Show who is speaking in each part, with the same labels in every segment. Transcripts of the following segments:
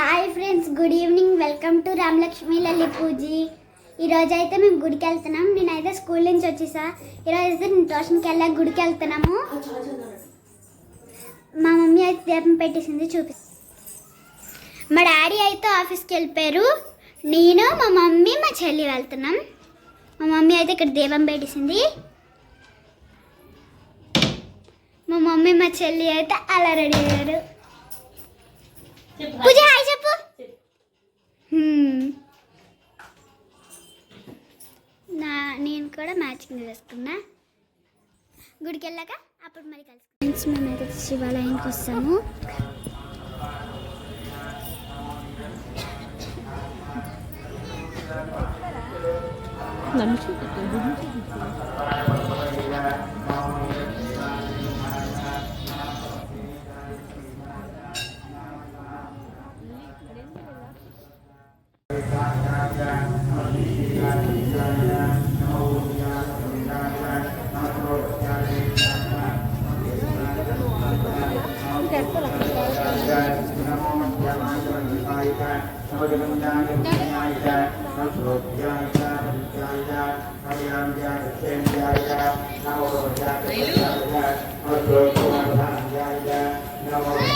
Speaker 1: Hi friends good evening welcome to Ramalakshmi Lalli Pooji ఈరోజు అయితే మేము గుడికి వెళ్తున్నాం. నేనైతే స్కూల్ నుంచి వచ్చేసా. ఈరోజు అయితే నేను ట్యూషన్కి వెళ్ళా గుడికి వెళ్తున్నాము. మా మమ్మీ అయితే దీపం పెట్టేసింది చూపి మా డాడీ అయితే ఆఫీస్కి వెళ్ళిపోయారు. నేను మా మమ్మీ మా చెల్లి వెళ్తున్నాం. మా మమ్మీ అయితే ఇక్కడ దీపం పెట్టేసింది. మా మమ్మీ మా చెల్లి అయితే అలా రెడీ అయ్యారు. పూజ హాయ్ చెప్పు. హ్మ్. నా నేను కూడా మ్యాచింగ్ వేసుకున్నా గుడికి వెళ్ళాక అప్పుడు మరి కలిసి మేమైతే శివాలయానికి వస్తాము. Hallelujah.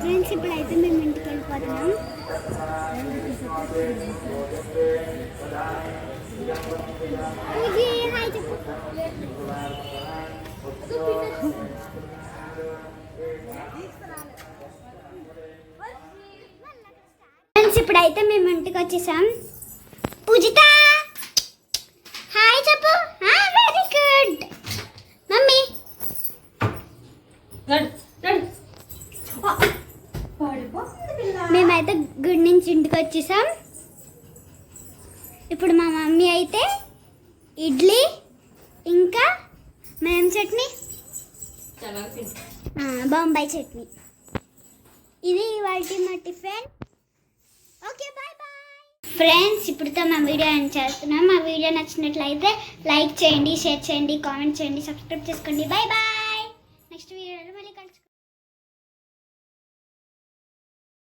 Speaker 1: ఫ్రెండ్స్ ఇప్పుడైతే మేము ఇంటికి వెళ్ళిపోతున్నాం. ఫ్రెండ్స్ ఇప్పుడైతే మేము ఇంటికి వచ్చేసాం. పూజితా హాయ్ చెప్పు వెరీ గుడ్ మమ్మీ మేమైతే గుడి నుంచి ఇంటికి వచ్చేసాం. ఇప్పుడు మా మమ్మీ అయితే ఇడ్లీ ఇంకా మేం చట్నీ. బొంబాయి చట్నీ. ఇది ఇవాళ మా tiffin. Okay bye bye. Friends ఇప్పుడుతో మా వీడియో ఎండ్ చేస్తున్నాం. మా వీడియో నచ్చినట్లయితే లైక్ చేయండి షేర్ చేయండి కామెంట్ చేయండి సబ్స్క్రైబ్ చేసుకోండి. Bye bye.